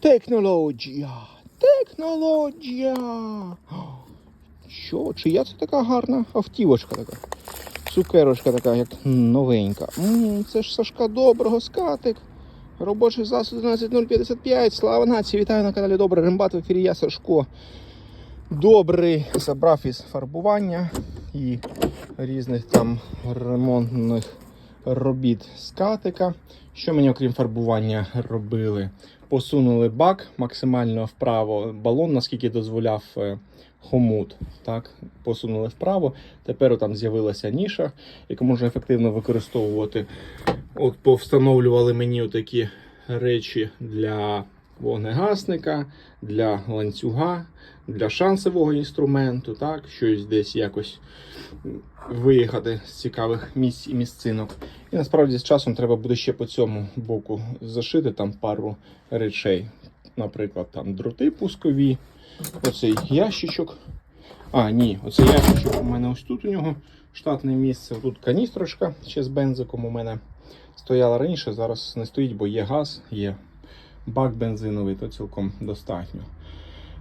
Технологія! Технологія! Що? Чия це така гарна автівочка така? Цукерочка така, як новенька. м це ж Сашка Доброго, скатик. Робочий засіб 11055. Слава нації! Вітаю на каналі Добрий Рембат. В ефірі я Сашко. Добрий забрав із фарбування і різних там ремонтних робіт скатика. Що мені, окрім фарбування, робили? Посунули бак максимально вправо, балон, наскільки дозволяв е, хомут. Так, посунули вправо. Тепер там з'явилася ніша, яку можна ефективно використовувати. От повстановлювали мені такі речі для вогнегасника, для ланцюга, для шансового інструменту, так, щось десь якось виїхати з цікавих місць і місцинок. І насправді з часом треба буде ще по цьому боку зашити там пару речей. Наприклад, там дроти пускові, оцей ящичок. А, ні, оцей ящичок у мене ось тут у нього штатне місце. Тут каністрочка ще з бензиком у мене стояла раніше, зараз не стоїть, бо є газ, є бак бензиновий, то цілком достатньо.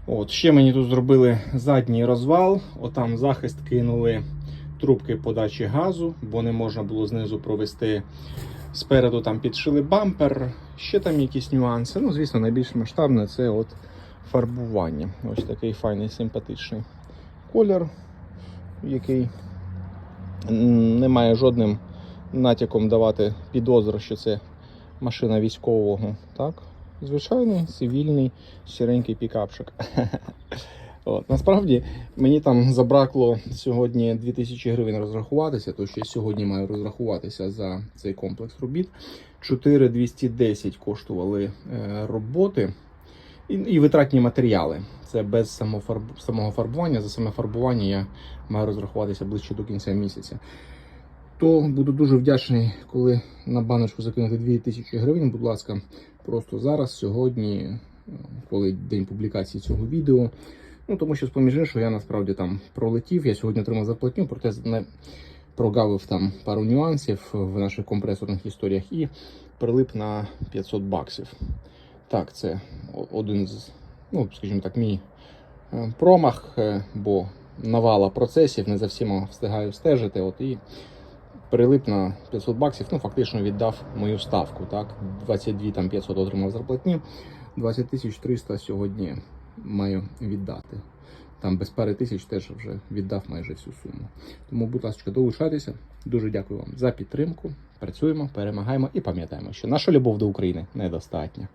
От, ще мені тут зробили задній розвал, отам захист кинули трубки подачі газу, бо не можна було знизу провести. Спереду там підшили бампер, ще там якісь нюанси. Ну, звісно, найбільш масштабне це от фарбування. Ось такий файний, симпатичний колір, який не має жодним натяком давати підозру, що це машина військового. Так? Звичайний цивільний сіренький пікапчик. От, насправді мені там забракло сьогодні 2000 гривень розрахуватися, то що я сьогодні маю розрахуватися за цей комплекс робіт. 4210 коштували е, роботи і, і витратні матеріали. Це без самофарб... самого фарбування. За саме фарбування я маю розрахуватися ближче до кінця місяця. То буду дуже вдячний, коли на баночку закинути 2000 гривень. Будь ласка, просто зараз, сьогодні, е, коли день публікації цього відео. Ну, тому що, з-поміж іншого, я насправді там пролетів. Я сьогодні отримав зарплатню, проте не прогавив там пару нюансів в наших компресорних історіях і прилип на 500 баксів. Так, це один з, ну, скажімо так, мій е, промах, е, бо навала процесів, не за всіма встигаю стежити. От і прилип на 500 баксів, ну фактично віддав мою ставку. Так, 22 там 500 отримав зарплатні, 20 тисяч 300 сьогодні маю віддати. Там без пари тисяч теж вже віддав майже всю суму. Тому, будь ласка, долучайтеся. Дуже дякую вам за підтримку. Працюємо, перемагаємо і пам'ятаємо, що наша любов до України недостатня.